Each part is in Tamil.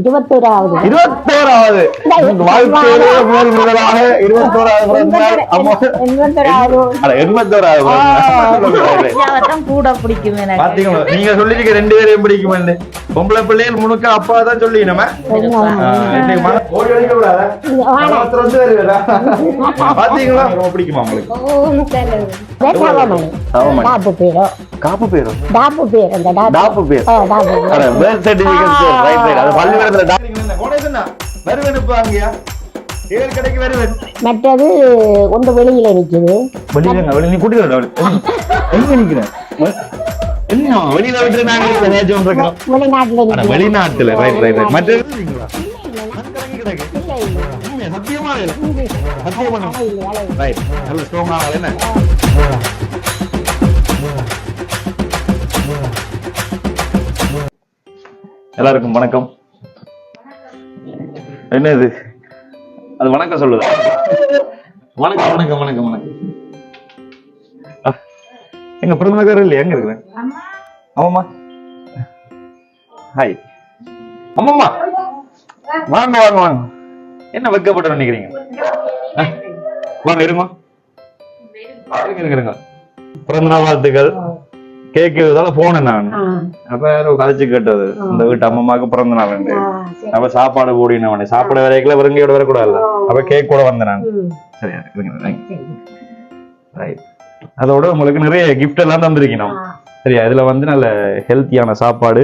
இருபத்தோராவது. இருபத்தோராவது. வாழ்க்கையிலே முதல் முதலாக எண்பத்தோராவது கூட பிடிக்கும் பாத்தீங்களா? நீங்க சொல்லிருக்க ரெண்டு பேரையும் பிடிக்குமெண்டு பொம்பளை பிள்ளைகள் முழுக்க அப்பா தான் சொல்லி நம்ம? பாத்தீங்களா? ரொம்ப பிடிக்குமா உங்களுக்கு? காப்பு பேரும் டாப்பு பேர் டாப்பு. டாப்பு வருவேன் ஏழு கடைக்கு வருவேன். மற்றது ஒன்று வெளியில நிக்குது. வெளியில வெளியில நீ கூட்டிட்டு எங்க நிக்கிறேன் வெளியில விட்டு நாங்க வெளிநாட்டுல ரைட் ரைட் ரைட். சத்தியமா சத்தியமா. ரைட் நல்ல என்ன? எல்லாருக்கும் வணக்கம். என்ன இது அது வணக்கம் சொல்லுதா. வணக்கம் வணக்கம் வணக்கம் வணக்கம். எங்க பிறந்தக்காரர் இல்லையா? எங்க இருக்கிறேன் ஆமாம்மா. ஹாய் அம்மம்மா. வாங்க வாங்க வாங்க. என்ன வெக்கப்பட்டு நினைக்கிறீங்க? வாங்க இருங்க. இருங்க இருங்க இருங்க. பிறந்த நாள் வாழ்த்துக்கள். கேக்கு இதெல்லாம் போனேன் நான். அப்ப யாரோ கதைச்சு கேட்டது. இந்த வீட்டு அம்மம்மாக்கு பிறந்த நாள். அப்ப சாப்பாடு போடினவனே. சாப்பாடு வரைக்கல வெறுங்கையோட வரக்கூடாதுல்ல அப்ப கேக் கூட வந்தேன் நான். சரியா. ரைட் அதோட உங்களுக்கு நிறைய கிஃப்ட் எல்லாம் தந்திருக்கணும். சரியா இதுல வந்து நல்ல ஹெல்த்தியான சாப்பாடு.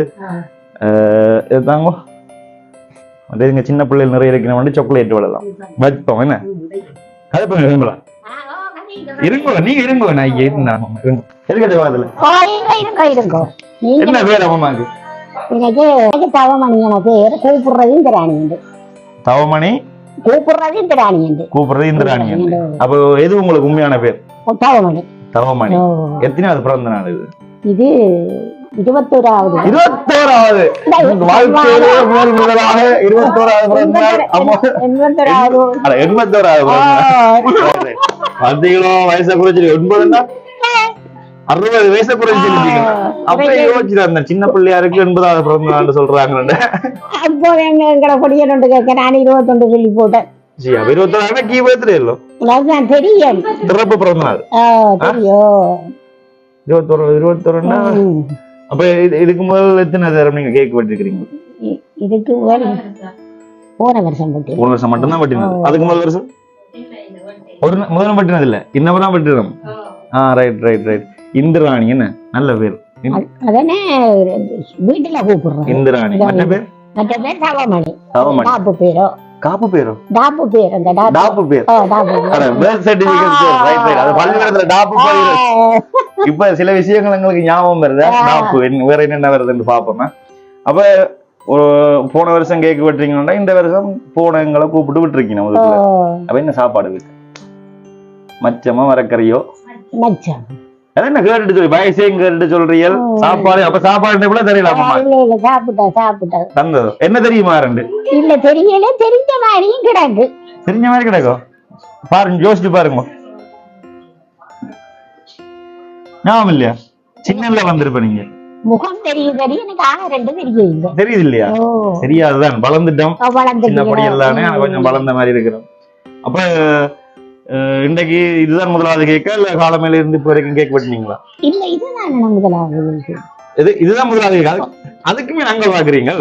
இதுதாங்க அதே இங்க சின்ன பிள்ளைகள் நிறைய இருக்கணும் வந்து சாக்லேட் விடலாம் வச்சோம் என்ன? அது விரும்பலாம் இருங்கோ நீங்க இருங்கோ நான் இருந்தா எதுக்கிட்ட ஓ, இருங்க, என்ன பேர் அம்மாக்கு எனக்கு எனக்கு தவமணி? என பேர் கூப்பிடுறது இந்திராணி தவமணி? கூப்பிடுறது இந்திராணி கூப்பிடுறது இந்திராணி அப்போ எது உங்களுக்கு உண்மையான பேர்? தவமணி. தவமணி. ஓ, எத்தனாவது பிறந்த நாள் இது? இது இருபத்தோராவது. இருபத்தோராவது. வாழ்க்கையிலே முதல் முதலாக எண்பத்தோராவது. பாத்தீங்களோ வயசை எண்பதுன்னா? அறுபது வயசை குறைச்சிருக்கீங்க அப்ப யோசிச்சு அந்த சின்ன பிள்ளையாருக்கு எண்பதாவது பிறந்த நாள் சொல்றாங்க அப்போ எங்க எங்கட பொடிய ரெண்டு கேட்க நான் இருபத்தொண்டு சொல்லி போட்டேன். ஜி அப்ப இருபத்தோராவது கீ பேர்த்துடே இல்லோ? அதுதான் தெரியும். திறப்பு பிறந்த நாள் ஆ, தெரியும். இருபத்தோரு இருபத்தோருன்னா. அப்ப இது- இதுக்கு முதல்ல எத்தனை தரம் நீங்க கேக் வெட்டிருக்கிறீங்க? இதுக்கு ஒரு போன வருஷம் பற்றி ஒரு வருஷம் மட்டும்தான் வெட்டினது. அதுக்கு முதல் வருஷம்? ஒரு முதல்ல வெட்டினது இல்ல இன்னமும் தான் வெட்டினோம். ஆ ரைட் ரைட் ரைட் இந்திராணி என்ன? நல்ல பேர். அதனே வீட்டுல கூப்பிடுறோம். இந்திராணி. மற்ற பேர்? மற்ற பேர் தவமணி டாப்பு பேரோ? காப்பு பேரோ. டாப்பு பேர் அந்த டாப்பு. பேர். ஓ டாப்பு பேர். அட birth certificate sir. right, right. அது பள்ளிக்கூடத்துல டாப்பு பேர் இப்ப சில விஷயங்கள் எங்களுக்கு ஞாபகம் வருது. டாப்பு வேற என்னென்ன வருதுன்னு பாப்போம் அப்ப ஒரு போன வருஷம் கேக் வெட்டுறீங்கன்னா இந்த வருஷம் போன எங்களை கூப்பிட்டு விட்டுருக்கீங்க முதல்ல அப்ப என்ன சாப்பாடு மச்சமா மரக்கறியோ? மச்சம். என்ன கேட்டுட்டு சொல்லி வயசையும் கேட்டுட்டு சொல்றீங்க சாப்பாடு அப்ப சாப்பாடு கூட தெரியல அம்மா? இல்ல இல்ல சாப்பிட்டேன் சாப்பிட்டேன் தந்தது? என்ன தெரியுமா ரெண்டு? இல்ல தெரியல தெரிஞ்ச மாதிரியும் கிடக்கு. தெரிஞ்ச மாதிரி கிடைக்கும் பாருங்க யோசிச்சு பாருங்க. ஞாபகம் இல்லையா? சின்னல வந்திருப்ப நீங்க. முகம் தெரியும் தெரியும். எனக்கு ஆக ரெண்டு தெரியும் தெரியுது இல்லையா? தெரியாதுதான் வளர்ந்துட்டோம். வளர்ந்து சின்ன படி எல்லாமே ஆனா கொஞ்சம் வளர்ந்த மாதிரி இருக்கிறோம். அப்ப இன்றைக்கு இதுதான் முதலாவது கேட்க இல்ல காலமையில இருந்து இப்போ வரைக்கும் கேக் வெட்டினீங்களா? இல்ல இதுதான் முதலாவது இது இதுதான் முதலாவது அதுக்குமே நாங்க பாக்குறீங்க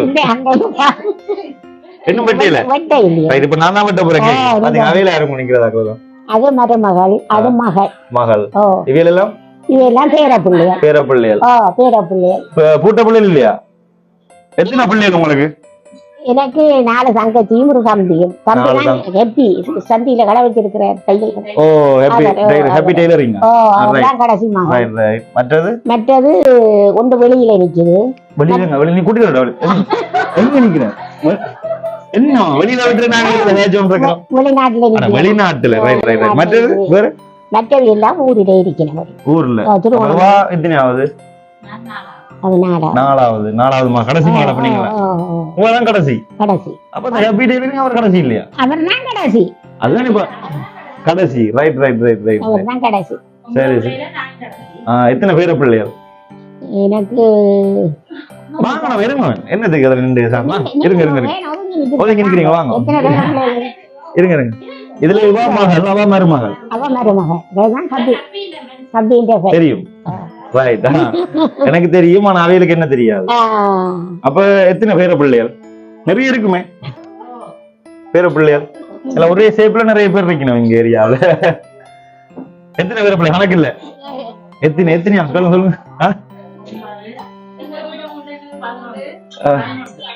இன்னும் வெட்டியில Right, இப்ப நான் தான் வெட்ட போறேன் பாத்தீங்க அவையில யாரும் நிக்கிறதா அது மருமகள் அது மகள். மகள். ஓ. இவையில எல்லாம் இவையெல்லாம் பேர பிள்ளைகள் பேர பிள்ளைகள் ஓ பேர பிள்ளைகள் இப்ப பூட்ட பிள்ளைகள் இல்லையா? எத்தனை பிள்ளைகள் உங்களுக்கு? எனக்கு நாலு தங்கச்சியும் ஒரு தம்பியும் தம்பி தான் ஹெப்பி. சந்தியில கடை வச்சிருக்கிற தையல் ஓ ஹாப்பி டெய்லரிங். ஓ அவர்தான் கடைசி மகன் மற்றது? மற்றது ஒன்று வெளியில நிக்குது. வெளியில வெளியில நீ கூட்டிட்டு எங்க நிக்கிறேன்? என்ன வெளியில விட்டு நாங்க வெளிநாட்டுல வெளிநாட்டுல. ரைட் ரைட் ரைட் மற்றது? வேற? மற்றது எல்லாம் ஊரிலே இருக்கிறவர். ஊர்ல. நாடா நாலாவது நாலாவது மா கடைசி மாலை பண்ணீங்களா? உங்கதான் கடைசி. கடைசி. அப்ப இந்த ஹாப்பி டெய்லரிங் அவர் கடைசி இல்லையா? அவர் தான் கடைசி. அதுதான் இப்ப கடைசி. ரைட் ரைட் ரைட் ரைட் அவர் தான் கடைசி. சரி சரி. எத்தனை பேர பிள்ளைகள்? எனக்கு வாங்கணும் இருங்க என்னதுக்கு அதில் நின்று சாமா இருங்க இருங்க இருங்க ஒதுங்கி நிக்கிறீங்க, வாங்க. இருங்க இருங்க. இதுல இவா மகள் அவ மருமகள். அவ மருமக இதுதான் சபி. சபின்ற பேர். தெரியும். ரைட் எனக்கு தெரியும் ஆனா அவைகளுக்கு என்ன தெரியாது. அப்ப எத்தனை பேர பிள்ளைகள்? நிறைய இருக்குமே. பேர பிள்ளைகள். இல்ல ஒரே சேப்ல நிறைய பேர் இருக்கணும் இங்க ஏரியாவுல. எத்தனை பேர பிள்ளை கணக்கு இல்ல. எத்தனை எத்தனை சொல்லுங்க.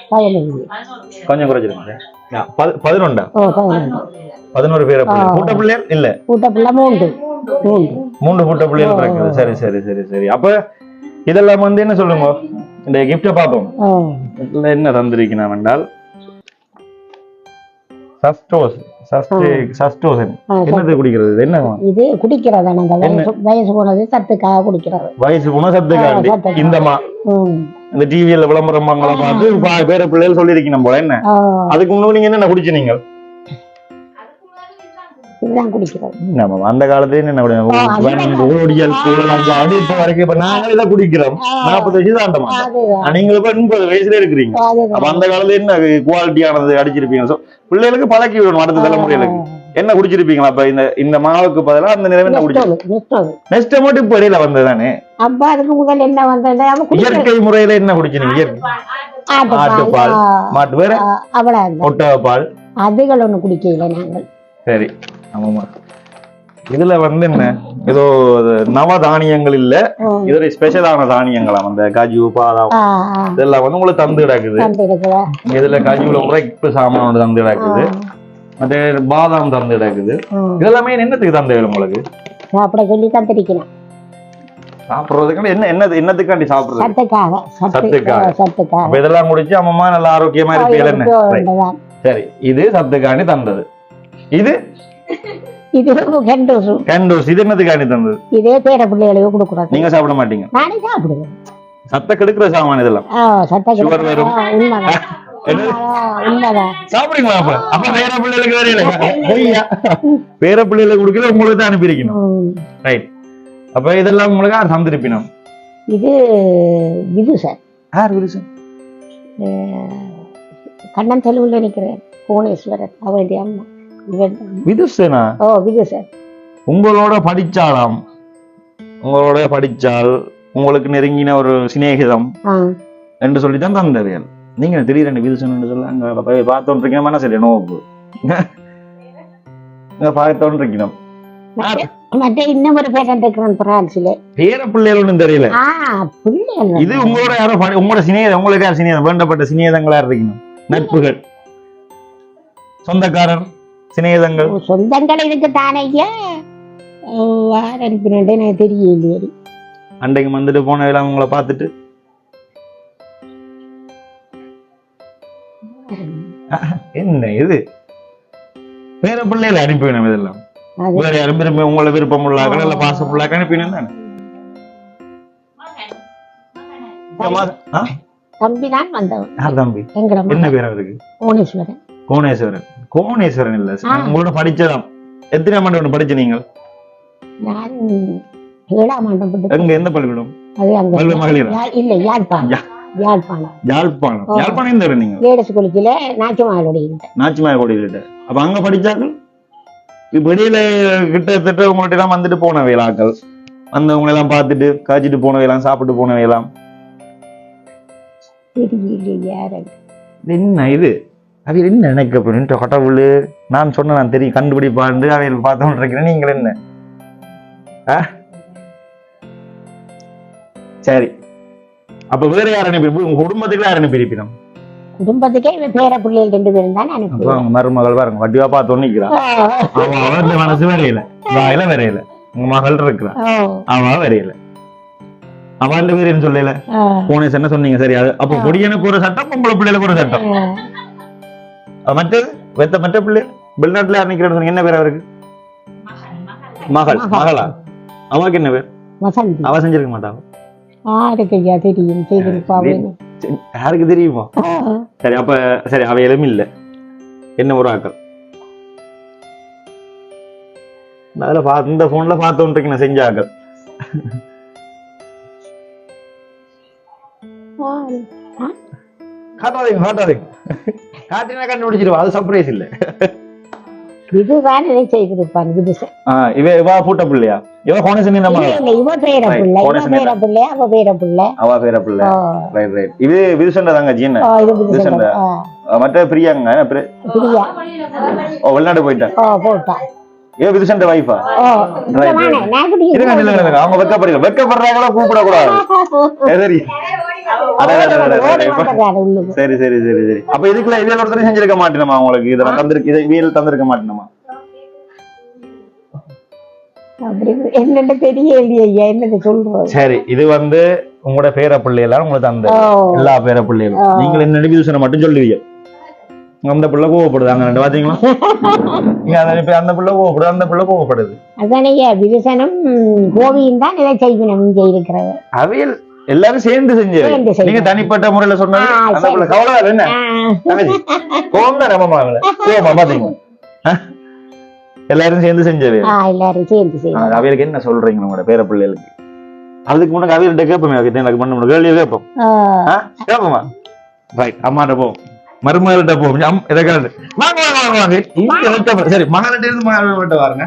சொல்லுங்க கொஞ்சம் குறைச்சிருங்க. ஆ, பதி- பதினொண்டா ஓ பதினஞ்சு பதினோரு பேர பிள்ளை. கூட்ட பிள்ளைகள்? இல்ல. கூட்ட பிள்ளை மூன்று. மூன்று கூட்ட பிள்ளைகள் இருக்குது சரி சரி சரி சரி. அப்ப இதெல்லாம் வந்து என்ன சொல்லுங்க? இந்த கிஃப்ட பார்ப்போம். என்ன தந்திருக்கிறான் என்றால் சஸ்டோஸ் சஸ்டே சஸ்டோசன். என்னது குடிக்கிறது? என்ன? இது குடிக்கிறது வயசு போனது சத்துக்காக குடிக்கிறது வயசு போனா சத்துக்காண்டி ஆ, சத்துக்காண்டி. இந்தமா. இந்த டிவியில விளம்பரம் பார்த்து பேர பிள்ளைகள் சொல்லியிருக்கணும் போல. என்ன? அதுக்கு முன்னாடி நீங்க என்ன குடிச்சு இதுதான் குடிக்கிறது. நம்ம அந்த காலத்துல என்ன அது இப்ப வரைக்கும் இப்ப நாங்க இதை குடிக்கிறோம். நாற்பது வயசு தாண்டமா அதுதான். நீங்க இப்ப முப்பது வயசுல இருக்கிறீங்க. அப்ப அந்த காலத்துல என்ன குவாலிட்டியானது அடிச்சிருப்பீங்க? பிள்ளைகளுக்கு பழக்கி விடணும் அடுத்த தலைமுறைகளுக்கு. என்ன குடிச்சிருப்பீங்களா? அப்ப இந்த இந்த மாவுக்கு பதிலா அந்த நிலைமை என்ன குடிச்சு நெஸ்டோல், நெஸ்டோல். நெக்ஸ்ட் மட்டும் இப்ப இடையில வந்ததுதானே? அப்ப அதுக்கு முதல்ல என்ன வந்தது? இயற்கை முறையில என்ன குடிச்சீங்க இயற்கை ஆட்டுப்பால். மாட்டு வேற ஆ, அவ்வளவுதான். ஒட்டக பால் அதுகள் ஒண்ணு குடிக்கல நாங்கள். சரி. ஆமாமா. இதுல வந்து என்ன? ஏதோ அது நவ தானியங்கள் இல்ல. இது ஸ்பெஷலான தானியங்களாம். அந்த காஜு பாதாம் இதெல்லாம் வந்து உங்களுக்கு தந்து கிடக்குது? இதுல காஜுல உரைப்பு சாமான் தந்து கிடக்குது. மற்ற பாதாம் தந்து கிடக்குது. இதெல்லாமே என்னத்துக்கு தந்து உங்களுக்கு? சாப்பிட சொல்லி தந்திருக்கிறேன் சாப்பிடுறதுக்கு என்ன என்ன என்னத்துக்காண்டி சாப்பிடுறது? சத்துக்காக. சத்து சத்துக்காக. சத்துக்காக. அப்ப இதெல்லாம் குடிச்சு அம்மம்மா நல்லா ஆரோக்கியமா இருப்பீங்க என்ன? Right. வேண்டதான். சரி. இது சத்துக்காண்டி தந்தது. இது இது கெண்டூசு கேண்டோஸ் இது என்னத்துக்காண்டி தந்தது? இதே பேர பிள்ளைகளுக்கு கொடுக்குறது நீங்க சாப்பிட மாட்டீங்க. நானே சாப்பிடுவேன். சத்த கெடுக்கிற சாமான் இதெல்லாம். சத்த Sugar வரும். சாப்பிடுங்களா அப்ப? அப்ப வேற பிள்ளைகளுக்கு வேற இல்லை. பொய்யா வேற பிள்ளைகளுக்கு கொடுக்கல உங்களுக்கு தான் அனுப்பியிருக்கணும். ரைட் அப்ப இதெல்லாம் உங்களுக்கு யார் தந்திருப்பினோம்? இது இது சார். யார் விருசம் கண்ணன் தெலுங்குல நிக்கிறேன். புவனேஸ்வரன் அவருடைய அம்மா. விதுசனா? ஓ விது சார் உங்களோட படிச்சாலாம் உங்களோட படிச்சால் உங்களுக்கு நெருங்கின ஒரு சிநேகிதம் என்று சொல்லி தான் தந்தவியல். நீங்க திடீரெண்டு விதுசன் சொல்ல அங்க போய் மற்ற இன்னும் ஒரு பேரன் இருக்கிறான் பிரான்ஸ்ல பேர பிள்ளைகள் தெரியல. இது உங்களோட யாரோ உங்களோட சிநேகிதம் உங்களுக்கு யார் சிநேகிதம்? வேண்டப்பட்ட சிநேகிதங்களா இருக்கணும் நட்புகள். சொந்தக்காரர் சிநேகிதங்கள் சொந்தங்கள் இதுக்கு தானே அனுப்பினு எனக்கு தெரியலையே அன்றைக்கு வந்துட்டு போன எல்லாம் உங்களை பார்த்துட்டு. என்ன இது? வேற பிள்ளைகளை அனுப்பிவிடும் இதெல்லாம். வேற யாரும் விரும்பி உங்களை விருப்பம் உள்ளாக்கள் இல்ல பாசம் உள்ளாக்க அனுப்பினேன் தானே? தம்பி. தான் வந்தவன். தம்பி? என்ன பேர் அவருக்கு? புவனேஸ்வரன். கோணேஸ்வரன். கோணேஸ்வரன் இல்ல. உங்களோட படிச்சதாம் எத்தனை ஆண்டு படிச்ச நீங்கள். எங்க எந்த பள்ளிக்கூடம்? மகளிரா? இல்ல யாழ்ப்பாணம். யாழ்ப்பாணம். யாழ்ப்பாணம். யாழ்ப்பாணம் எந்த நீங்க லேடஸ் அப்ப அங்க படிச்சாக்கள் வெளியில கிட்டத்தட்ட உங்கள்ட்ட எல்லாம் வந்துட்டு போன வேளாக்கள் வந்தவங்க எல்லாம் பார்த்துட்டு காய்ச்சிட்டு போன வேலாம் சாப்பிட்டு போன வேலாம் தெரியல யாரு இது என்ன இது? அது என்ன நினைக்க போறீங்க கடவுள் நான் சொன்ன நான் தெரியும் கண்டுபிடிப்பாண்டு அவையில் பார்த்தோம் இருக்கிறேன். நீங்கள் என்ன ஆ? சரி. அப்ப வேற யார் அனுப்பி உங்க குடும்பத்துக்கு யார் அனுப்பி இருப்பினோம் குடும்பத்துக்கே இவன் பேர பிள்ளைகள் ரெண்டு பேரும் தான் மருமகள் பாருங்க வட்டிவா பார்த்து நிக்கிறா அவ அவன் மனசு வரையில. வாயில வரையில. உங்க மகள் இருக்கிறா. அவ வரையில. அவன் பேர் என்ன சொல்லல? போனேஸ் என்ன சொன்னீங்க? சரி அது அப்ப பொடியனுக்கு ஒரு சட்டம் பொம்பளை பிள்ளைகளுக்கு ஒரு சட்டம். மற்றது? வெத்த மற்ற பிள்ளை? வெளிநாட்டுல யார் என்ன பேர் அவருக்கு? மகள். மகள். அவளுக்கு என்ன பேர்? அவ செஞ்சிருக்க யாருக்கு ஐயா தெரியும் யாருக்கு தெரியுமா? சரி அப்ப சரி அவையிலும் இல்ல. என்ன ஒரு ஆக்கள் அதுல பார்த்து இந்த போன்ல பார்த்தோன்றிருக்கேன் நான் செஞ்ச ஆக்கள் காட்டாதீங்க காட்டாதீங்க. காட்டினா கண்டுபிடிச்சிருவா அது சர்ப்ரைஸ் இல்ல. இதுதான் இதை செய்திருப்பான் விதுசன் ஆ, இவ இவா பூட்ட பிள்ளையா? இவ கோணசனி நம்ம இல்ல இல்ல இவ பேர Right. பிள்ளை இவ கோணேசன் பேர பிள்ளை அவ பேர பிள்ளை. அவ பேர பிள்ளை. ஓ, ரைட் ரைட் இது விதுசண்ட தாங்க ஜீன். ஆ, மற்ற பிரியாங்க பிரியா. ஓ வெளிநாடு போயிட்டேன் ஓ போட்டா. விதுசண்ட வைஃபா இருங்க. அவங்க வெக்கப்படுறீங்க. வெக்கப்படுறாங்களா கூப்பிட கூடாது சரி சரி சரி சரி சரி. அப்ப இதுக்குள்ள இவியல் ஒருத்தரும் செஞ்சிருக்க மாட்டேனமா உங்களுக்கு? இதெல்லாம் தந்திருக்கு இதை இவியல் தந்திருக்க மாட்டேனமா? என்னன்னு தெரியலையே ஐயா என்னது சொல்றது? சரி இது வந்து உங்களோட பேர பிள்ளையெல்லாம் உங்களுக்கு தந்த எல்லா பேர பிள்ளைகளும். நீங்கள் என்ன விதுசனை மட்டும் சொல்லுவீங்க. அந்த பிள்ளை கோவப்படுது? அங்க ரெண்டு பாத்தீங்களா இப்ப அந்த பிள்ளை கோவப்படுது அந்த பிள்ளை கோவப்படுது. அதானே கோவியும் தான் இதை செய்வினம் இங்கே இருக்கிறது. அவியல் எல்லாரும் சேர்ந்து செஞ்சது. நீங்க தனிப்பட்ட முறையில. பிள்ளை கவலை என்ன? கோவம் தான் நம்ம கோவமா? எல்லாரும் சேர்ந்து செஞ்சது. எல்லாரும் சேர்ந்து என்ன சொல்றீங்க உங்களோட பேர பிள்ளைகளுக்கு? அதுக்கு முன்னாடி அவியல்கிட்ட கேட்போமே எனக்கு பண்ண முடியும் கேள்வியை கேட்போம்? கேட்போமா? ரைட் அம்மாட்ட போவோம் மருமகள்கிட்ட போவோம் கேட்டு வாங்க வாங்க வாங்க வாங்க. சரி மகள்கிட்ட இருந்து மகள்கிட்ட வாருங்க.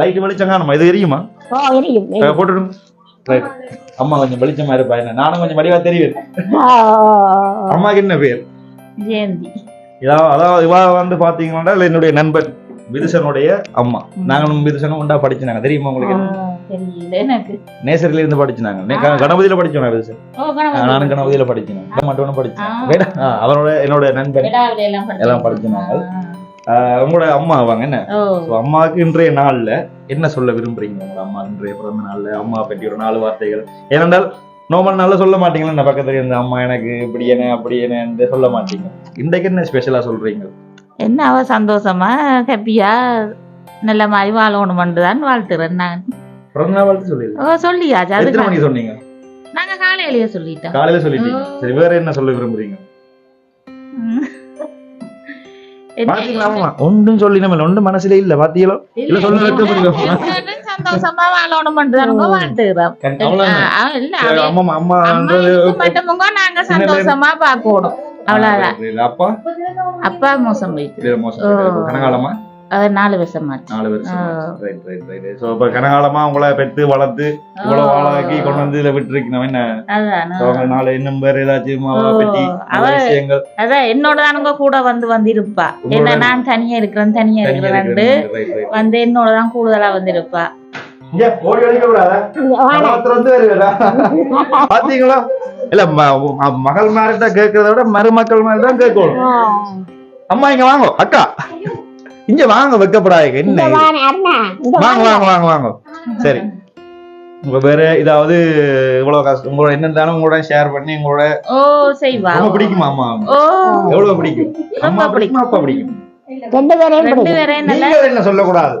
லைட் வெளிச்சம் காணுமா? இது எரியும். போட்டுடுங்க. ரைட் அம்மா கொஞ்சம் வெளிச்சமா இருப்பா என்ன? நானும் கொஞ்சம் வடிவா தெரியுது. ஆ, அம்மாக்கு என்ன பேர்? ஜெயந்தி. அதாவது இவா வந்து பாத்தீங்கன்னா இல்ல என்னுடைய நண்பன் விதுசனுடைய அம்மா. நாங்களும் விதுசனும் உண்டா படிச்சுனாங்க. தெரியுமா உங்களுக்கு? நேசரில இருந்து படிச்சுனாங்க. நே- க- கணபதியில படிச்சோம் விதுசன்? நானும் கணபதியில படிச்சேன். மட்டும் படிச்சேன். அவனோட என்னோட நண்பன். எல்லாம் படிச்சோம். உங்களோட அம்மா அவங்க என்ன? அம்மாவுக்கு இன்றைய நாள்ல என்ன சொல்ல விரும்புறீங்க? உங்களோட அம்மா இன்றைய பிறந்த நாள்ல அம்மா பற்றி ஒரு நாலு வார்த்தைகள். ஏனென்றால் நார்மல் நாள்ல சொல்ல மாட்டீங்களா? இந்த பக்கத்துல இருந்த அம்மா எனக்கு இப்படி என்ன அப்படி என்ன சொல்ல மாட்டீங்க. இன்றைக்கு என்ன ஸ்பெஷலா சொல்றீங்க? என்ன அவ சந்தோஷமா ஹாப்பியா நல்ல மாதிரி வாழணுமென்று தான் வாழ்த்துறேன் நான். பிறந்த நாள் வாழ்த்து சொல்லிடுங்க ஓ சொல்லியாச்சு அதுக்கு சொன்னீங்க? நாங்க காலையிலேயே சொல்லிட்டோம். காலையில சொல்லிட்டீங்க. சரி வேற என்ன சொல்ல விரும்புறீங்க? பாத்தீங்களா அம்மா ஒன்றும் சொல்லி நம்ம ஒன்றும் மனசுல இல்ல பாத்தீங்களோ? இல்ல, சொல்ல சந்தோஷமா அவ- அம்மா அம்மான்றது நாங்க சந்தோஷமா பார்க்கணும் அவ்வளவுதான். அப்பா? அப்பா மோசம் போயிட்டு. மோசம். கனகாலமா? நாலு வருஷமாச்சு நாலு வருஷம் ஆ. ரைட் ரைட் ரைட் சோ இப்ப கனகாலமா உங்களை பெத்து வளர்த்து இவ்வளவு வாழாக்கி கொண்டு வந்து இதுல விட்டுருக்கணும். என்ன? நாளை இன்னும் வேற ஏதாச்சும் விஷயங்கள். அதான் என்னோட தானுங்க கூட வந்து வந்திருப்பா. என்ன நான் தனியா இருக்கிறேன் தனியா இருக்கிறேன். வந்து என்னோட தான் கூடுதலா வந்து வருவாரா? பாத்தீங்களா? இல்ல மகள் மாதிரி தான் கேட்கறத விட மருமக்கள் மாதிரி தான் கேட்கணும் அம்மா இங்க வாங்க அக்கா. இங்க வாங்க வைக்கப்படாதீங்க. இந்த என்ன வாங்க. வாங்க வாங்க. வாங்க சரி. உங்க வேற இதாவது இவ்வளவு கஷ்டம் உங்களோட என்ன இருந்தாலும் உங்களோட ஷேர் பண்ணி உங்களோட ஓ செய்வா ரொம்ப பிடிக்குமா அம்மா? ஓ. எவ்வளவு பிடிக்கும்? அம்மா பிடிக்குமா அப்பா பிடிக்கும்? ரெண்டு பேரையும் ரெண்டு. பேரையும் நல்லா நீங்க என்ன சொல்லக்கூடாது?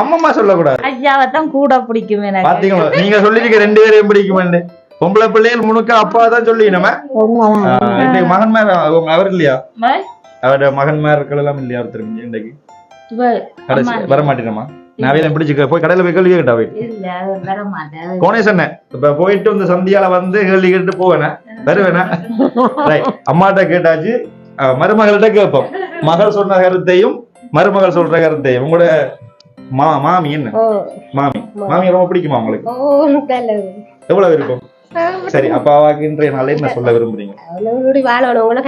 அம்மம்மா சொல்லக்கூடாது. ஐயாவை தான் கூட பிடிக்கும் எனக்கு. பாத்தீங்களா? நீங்க சொல்லிருக்க ரெண்டு பேரையும் பிடிக்குமெண்டு பொம்பளை பிள்ளைகள் முழுக்க அப்பா தான் சொல்லி நம்ம மகன்மார் அவங்க அவர் இல்லையா? அவரோட மகன்மார்கள் எல்லாம் இல்லையா ஒருத்தர் இன்றைக்கு? கடைசி. வர மாட்டேனமா நான் பிடிச்சு போய் கடையில போய் கேள்வி கேட்டா போய். இல்ல அது வர மாட்டேன் கோணேசன் இப்ப போயிட்டு இந்த சந்தியால வந்து கேள்வி கேட்டு போவேனா? வருவேனா? அம்மாட்ட கேட்டாச்சு. மருமகள்கிட்ட கேட்போம். மகள் சொன்ன கருத்தையும் மருமகள் சொல்ற கருத்தையும். உங்களோட மா மாமி என்ன? மாமி. மாமி ரொம்ப பிடிக்குமா உங்களுக்கு. எவ்வளவு இருக்கும்? சரி அப்ப அவாக்கு இன்றைய நாளே என்ன சொல்ல விரும்புறீங்க?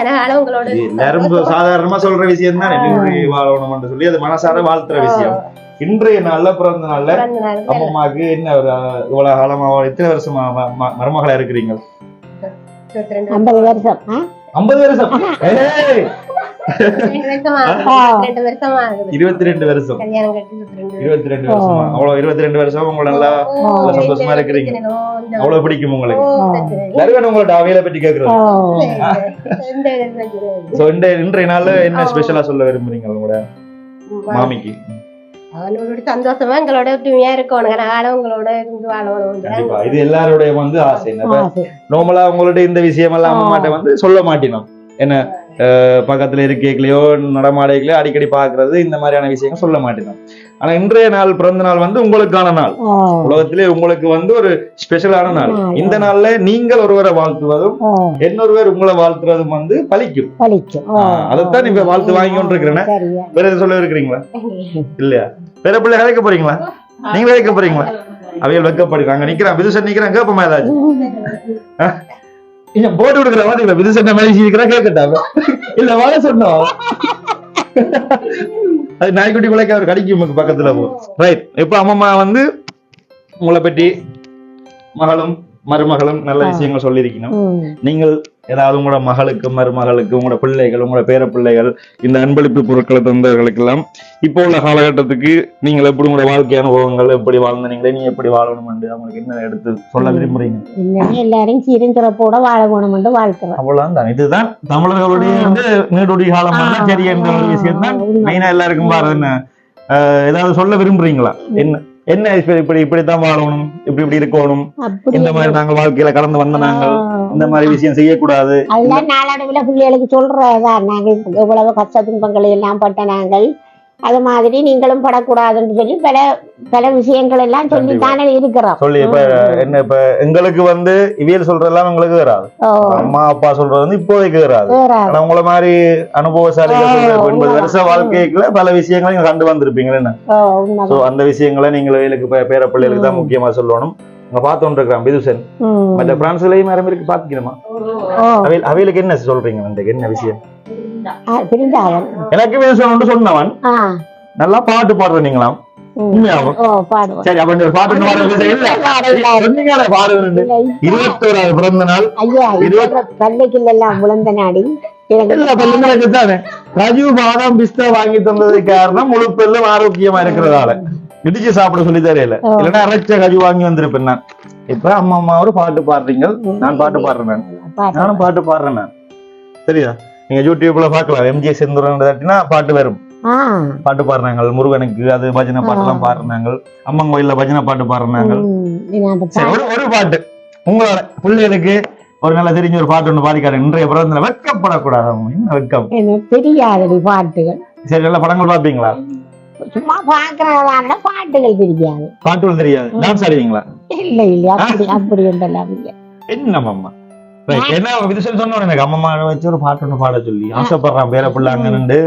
வாழணும் உங்களோட எல்லாரும் சாதாரணமா சொல்ற விஷயம் தான் என்னுடைய வாழணும்னு சொல்லி அது மனசார வாழ்த்துற விஷயம். இன்றைய நாள்ல பிறந்த நாள்ல அம்மாக்கு என்ன ஒரு இவ்வளவு காலமா எத்தனை வருஷமா மருமகளா இருக்கிறீங்க? ஐம்பது வருஷம்? ஐம்பது வருஷம். இருபத்தி ரெண்டு வருஷம். இருபத்தி ரெண்டு வருஷமா. அவ்வளவு இருபத்தி ரெண்டு வருஷம் உங்களை நல்லா சந்தோஷமா இருக்கிறீங்க. அவ்வளவு பிடிக்கும் உங்களுக்கு நிறைய உங்களோட அவையில பற்றி இந்த இன்றைய நாள்ல என்ன ஸ்பெஷலா சொல்ல விரும்புறீங்க உங்களோட மாமிக்கு? அவனோட சந்தோஷமா எங்களோட ஒற்றுமையா இருக்கணும். கனகாலம் உங்களோட இருந்து வாழணும். கண்டிப்பா. இது எல்லாருடைய வந்து ஆசை. நார்மலா உங்களுடைய இந்த விஷயம் எல்லாம் அம்மாட்ட வந்து சொல்ல மாட்டினோம். என்ன? பக்கத்துல இருக்கைகளையோ நடமாடைகளையோ அடிக்கடி பாக்குறது இந்த மாதிரியான விஷயங்கள் சொல்ல மாட்டேன் ஆனா இன்றைய நாள் பிறந்த நாள் வந்து உங்களுக்கான நாள். உலகத்திலே உங்களுக்கு வந்து ஒரு ஸ்பெஷலான நாள். இந்த நாள்ல நீங்கள் ஒருவரை வாழ்த்துவதும் இன்னொருவர் உங்களை வாழ்த்துறதும் வந்து பலிக்கும். ஆ, அதைத்தான் இப்ப வாழ்த்து வாங்கி கொண்டிருக்கிறேனே. வேற எதுவும் சொல்ல இருக்கிறீங்களா? இல்லையா? வேற பிள்ளை அழைக்க போறீங்களா? நீங்க வைக்க போறீங்களா? அவைகள் வைக்கப்படுறாங்க நிக்கிறான். விதுசன் நிக்கிறான். கேப்பமா ஏதாச்சும்? இல்ல போட்டு விடுக்கிற மாதிரி விதுசன் மாதிரி இருக்கிறா கேட்கட்டா? இல்ல வாழ சொன்னோம் அது நாய்க்குட்டி குலைக்க அவர் கடிக்கும் உமக்கு பக்கத்துல போ. ரைட் இப்ப அம்மம்மா வந்து உங்களை பற்றி மகளும் மருமகளும் நல்ல விஷயங்கள் சொல்லியிருக்கணும். நீங்கள் ஏதாவது உங்களோட மகளுக்கு மருமகளுக்கு உங்களோட பிள்ளைகள் உங்களோட பேர பிள்ளைகள் இந்த அன்பளிப்பு பொருட்களை தந்தவர்களுக்கெல்லாம் இப்போ உள்ள காலகட்டத்துக்கு நீங்கள் எப்படி உங்களோட வாழ்க்கை அனுபவங்கள் எப்படி வாழ்ந்தீங்களே நீ எப்படி வாழணும் அவங்களுக்கு என்ன எடுத்து சொல்ல விரும்புறீங்க? இல்லைன்னா எல்லாரும் சீரஞ்சிறப்போட வாழ வேணும்னு வாழ்த்துறோம். அவ்வளவுதான் இதுதான் தமிழர்களுடைய வந்து நீடுடி காலம் சரி என்ற ஒரு விஷயம் தான் மெயினா எல்லாருக்கும் பாரு என்ன அஹ், ஏதாவது சொல்ல விரும்புறீங்களா? என்ன என்ன இப்படி இப்படி இப்படித்தான் வாழணும்? இப்படி இப்படி இருக்கணும். இந்த மாதிரி நாங்கள் வாழ்க்கையில கடந்து வந்த நாங்கள் ஆ. இந்த மாதிரி விஷயம் செய்யக்கூடாது. அதெல்லாம் நாளடைவில் பிள்ளைகளுக்கு சொல்றதுதான். நாங்கள் இவ்வளவு கஷ்ட துன்பங்களை எல்லாம் பட்ட நாங்கள். அது மாதிரி நீங்களும் படக்கூடாதுன்னு சொல்லி பல பல விஷயங்கள் எல்லாம் சொல்லித்தானே இருக்கிறோம். சொல்லி இப்ப என்ன இப்ப எங்களுக்கு வந்து இவியல் சொல்றதெல்லாம் எங்களுக்கு வராது. அம்மா அப்பா சொல்றது வந்து இப்போதைக்கு வராது. ஆனா உங்கள மாதிரி அனுபவசாலிகள் எண்பது உண்மைதான். வருஷ வாழ்க்கைக்குள்ள பல விஷயங்களை நீங்க கண்டு வந்திருப்பீங்க என்ன சோ அந்த விஷயங்களை நீங்க வேலுக்கு பேர பிள்ளைகளுக்கு தான் முக்கியமா சொல்லணும். இங்க பார்த்தோம் இருக்கிறான் பிதுசன். மற்ற பிரான்ஸ்லயும் யாரும் இருக்கு அவையில் அவைகளுக்கு என்ன சொல்றீங்க என்ன விஷயம்? பிரிந்தாவன் எனக்கு ஒன்று சொன்னவன். ஆ. நல்லா பாட்டு பாடுறீங்களாம் சரி அப்ப பாட்டு சொன்னீங்களே பாடுறது இருபத்தோராது பிறந்த நாள் பள்ளிக்குள்ள எல்லாம் விழுந்த நாடி. ராஜீவ் பாதாம் பிஸ்தா வாங்கி தந்தது காரணம் முழு பெல்லும் ஆரோக்கியமா இருக்கிறதால. இடிச்சு சாப்பிட சொல்லி தெரியல. இல்லைன்னா அரைச்ச கஜு வாங்கி வந்திருப்பேன் நான். இப்ப அம்மா அம்மா ஒரு பாட்டு பாடுறீங்க. நான் பாட்டு பாடுறேன் நான். பாட்டு. நானும் பாட்டு பாடுறேன் நான். சரியா? நீங்க யூடியூப்ல பாக்கலாம் எம்ஜி செந்துரன் தட்டினா பாட்டு வரும். பாட்டு பாடுறாங்க முருகனுக்கு அது பஜனை பாட்டு எல்லாம் பாடுறாங்க அம்மன் கோயில்ல பஜனை பாட்டு பாடுறாங்க ஒரு பாட்டு. உங்களோட பிள்ளைகளுக்கு ஒரு நல்ல தெரிஞ்ச ஒரு பாட்டு ஒன்று பாடிக்காரு இன்றைய பிறந்த வெட்கப்படக்கூடாது. அவங்க. என்ன வெட்கம்? எனக்கு தெரியாதடி பாட்டுகள். சரி நல்ல படங்கள் பாப்பீங்களா சும்மா பாக்குறதான பாட்டுகள் தெரியாது. பாட்டுகள் தெரியாது. டான்ஸ் ஆடுவீங்களா? இல்ல இல்ல அப்படி அப்படி ஒன்றெல்லாம் இல்ல. என்ன Right. என்ன இது சொல்லி சொன்னோம் எனக்கு அம்மா வச்சு ஒரு பாட்டு ஒன்று பாட சொல்லி ஆசைப்படுறான் பேர பிள்ளை அங்க நின்று.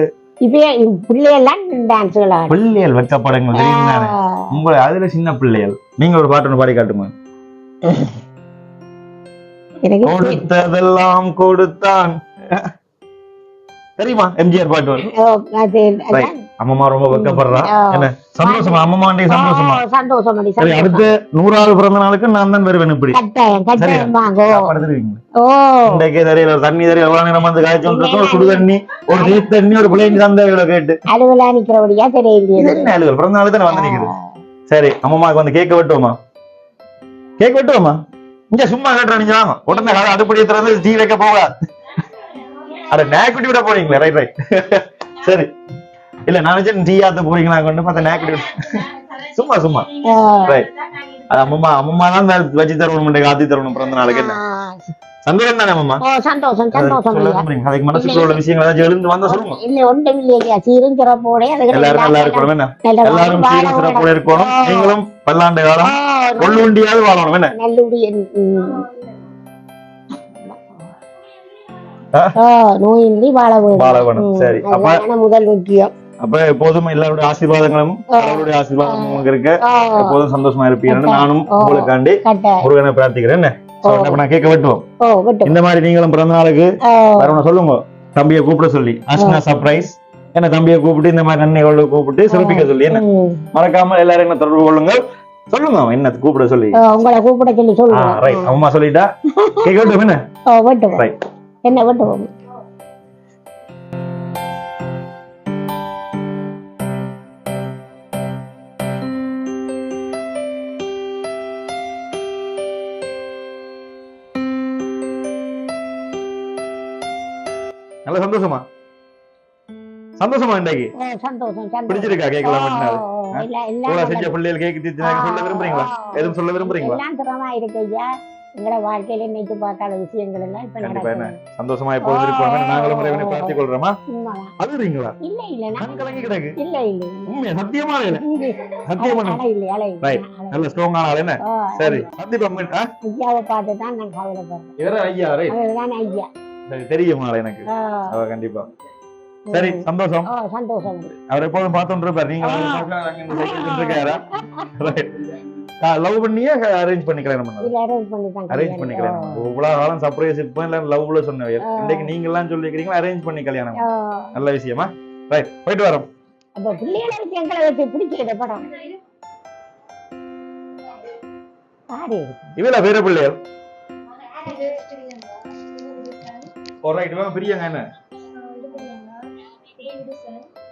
பிள்ளைகள் வெட்கப்படங்கள் தெரியும் உங்களை அதுல சின்ன பிள்ளைகள் நீங்க ஒரு பாட்டு ஒன்று பாடி காட்டுங்க. எனக்கு கொடுத்ததெல்லாம் கொடுத்தான். தெரியுமா? எம்ஜிஆர் பாட்டு அம்மா ரொம்ப வெட்கப்படுறா ஆ. என்ன? சந்தோஷமா? அம்மாண்டே சந்தோஷமா? சந்தோஷம். அடுத்த நூறாவது பிறந்த நாளுக்கு நான் தான் வருவேன் இப்படி. இன்றைக்கே தெரியல ஒரு தண்ணி தெரியல எவ்வளவு நேரம் வந்து காய்ச்சி இருக்கோம் சுடு தண்ணி ஒரு நீர் தண்ணி ஒரு பிள்ளைங்க தந்த இவ்வளவு கேட்டு. அலுவலா நிக்கிறபடியா இது தெரியுது என்ன அழுகல்? பிறந்த நாள் தானே வந்து நிக்குது. சரி அம்மாக்கு வந்து கேக்க வெட்டுவோமா? கேக் வெட்டுவோமா? இங்க சும்மா கேட்டுற நீங்க வாங்க. உடனே அடுப்படியை திறந்து டீ வைக்க போகாது. அட நேக்குட்டி விட போறீங்களே ரைட் ரைட். சரி. இல்ல நான் நினைச்சேன் டீ ஆத்த போறீங்களா? கொண்டு பார்த்தா நேக்குட்டி விட சும்மா சும்மா. ரைட் அது அம்மம்மா அம்மம்மா தான் வச்சு தரணும் ஆத்தி தரணும் பிறந்த நாளுக்கு என்ன? சந்தோஷம் தானே அம்மம்மா ஓ சந்தோஷம் சந்தோஷம். அதுக்கு மனசுக்குள்ள உள்ள விஷயங்கள் ஏதாச்சும் எழுந்து வந்தா சொல்லுங்க. இல்ல ஒன்றும் இல்லையா சீரும் சிறப்போட எல்லாரும் நல்லா இருக்கணும் என்ன? எல்லாரும் சீரும் சிறப்போட வேணும். இருக்கணும். நீங்களும் பல்லாண்டு காலம் கொள்ளுண்டியாவது வாழணும் என்ன? நோயின்றி வாழ வேண்டும். வாழ வேணும். சரி. அப்ப- முதல் முக்கியம். அப்ப எப்போதும் எல்லாருடைய ஆசீர்வாதங்களும். அவருடைய ஆசீர்வாதம் உங்களுக்கு இருக்க எப்போதும் சந்தோஷமா இருப்பீங்கன்னு நானும். உங்களுக்காண்டி. முருகனை பிரார்த்திக்கிறேன். என்ன? நான் கேட்க வெட்டுவோம் இந்த மாதிரி நீங்களும் பிறந்த நாளுக்கு ஒண்ணு சொல்லுங்க. தம்பியை கூப்பிட சொல்லி. அஷ்னா சர்ப்ரைஸ் என்ன தம்பியை கூப்பிட்டு இந்த மாதிரி நன்மைகளை கூப்பிட்டு சிறப்பிக்க சொல்லி என்ன. மறக்காம எல்லாரும் என்ன தொடர்பு கொள்ளுங்கள். சொல்லுங்க அவன் என்ன கூப்பிட சொல்லி. உங்களை கூப்பிட சொல்லி சொல்லுங்க. ரைட் அம்மா சொல்லிட்டா? கேட்க என்ன? என்ன விட்டுவோம் சந்தோஷமா? சந்தோஷமா சந்தோஷம் பிடிச்சிருக்கா கேட்கலாம் செஞ்ச. பிள்ளைகள் கேக்கு சொல்ல விரும்புறீங்களா? எதுவும் சொல்ல விரும்புறீங்களா? திறமா இருக்கு ஐயா. எங்களோட வாழ்க்கையில நினைத்து பார்க்காத விஷயங்கள் எல்லாம் இப்ப நடக்குது. சந்தோஷமா எப்போதும் இருப்போம் நாங்களும் இறைவனை பார்த்துக் கொள்றோமா. அழுறீங்களா இல்ல இல்ல நான் கலங்கி கிடக்கு. இல்ல இல்ல உண்மையா சத்தியமா இல்ல சத்தியமா அலை இல்லை. அலை. நல்ல ஸ்ட்ராங்கான ஆள் என்ன? சரி சந்திப்பா ஐயாவை பார்த்து தான் நான் கவலைப்படுறேன். இவர ஐயா ரைட் அவர்தான் ஐயா. சரி தெரியும் எனக்கு? கண்டிப்பா. சரி சந்தோஷம். சந்தோஷம். அவர் எப்போதும் பார்த்துட்டு இருப்பாரு. நீங்க லவ் பண்ணியே அரேஞ்ச் பண்ணி கல்யாணம் இல்ல அரேஞ்ச் பண்ணி கல்யாணம். இவ்வளவு காலம் சர்ப்ரைஸ் இருப்போம் இல்ல லவ்ல சொன்னவங்க இன்னைக்கு நீங்க எல்லாம் சொல்லிக்கிறீங்களா அரேஞ்ச் பண்ணி கல்யாணம் நல்ல விஷயமா? ரைட் போயிட்டு வரோம். அப்ப பிள்ளைகளை வச்சு எங்களை வச்சு பிடிச்சது படம். இவள வேற பிள்ளைகள் ஓ ரைட் இவன் பிரியாங்க என்ன?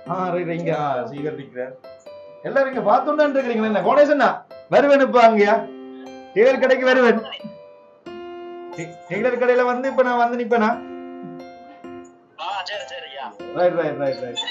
ஆ ரைட் இங்க ஆ சீக்கிரம் இருக்கிறார் எல்லாரும் இங்க பார்த்துட்டு இருக்கிறீங்களா என்ன? கோணேசன்னா வருவேன் இப்ப அங்கயா? டெய்லர் கடைக்கு வருவேன். டெய்லர் கடையில வந்து இப்ப நான் வந்து நிப்பேனா? Right right right right